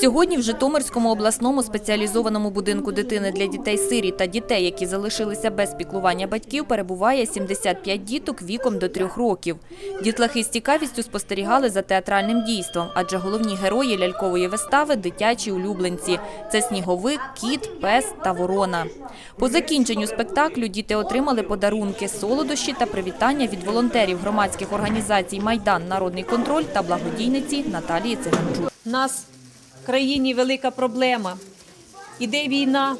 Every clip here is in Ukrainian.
Сьогодні в Житомирському обласному спеціалізованому будинку дитини для дітей-сирі та дітей, які залишилися без піклування батьків, перебуває 75 діток віком до трьох років. Дітлахи з цікавістю спостерігали за театральним дійством, адже головні герої лялькової вистави – дитячі улюбленці. Це сніговик, кіт, пес та ворона. По закінченню спектаклю діти отримали подарунки, солодощі та привітання від волонтерів громадських організацій «Майдан. Народний контроль» та благодійниці Наталії Циганчук. Країні велика проблема. Іде війна,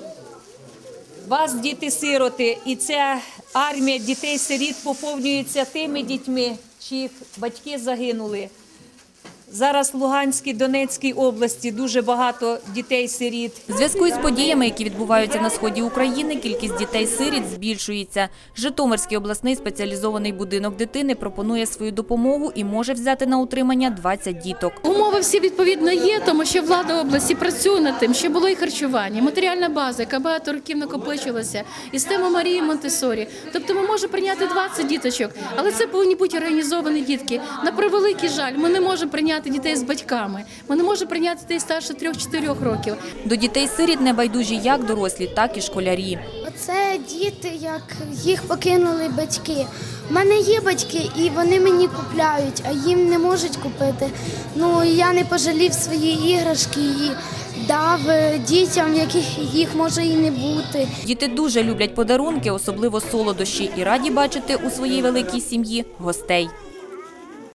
вас діти-сироти, і ця армія дітей-сиріт поповнюється тими дітьми, чиїх батьки загинули. Зараз в Луганській, Донецькій області дуже багато дітей-сиріт. В зв'язку із подіями, які відбуваються на сході України, кількість дітей-сиріт збільшується. Житомирський обласний спеціалізований будинок дитини пропонує свою допомогу і може взяти на утримання 20 діток. Умови всі відповідно є, тому що влада області працює над тим, що було і харчування, і матеріальна база, яка багато років накопичилася, і система Марії Монтесорі. Тобто ми можемо прийняти 20 діточок, але це повинні бути організовані дітки. На превеликий жаль, ми не можемо прийняти дітей з батьками. Ми не можемо прийняти дітей старше 3-4 років. До дітей-сиріт небайдужі як дорослі, так і школярі. Оце діти, як їх покинули батьки. У мене є батьки, і вони мені купляють, а їм не можуть купити. Ну я не пожалів свої іграшки і дав е, дітям, яких їх може і не бути. Діти дуже люблять подарунки, особливо солодощі, і раді бачити у своїй великій сім'ї гостей.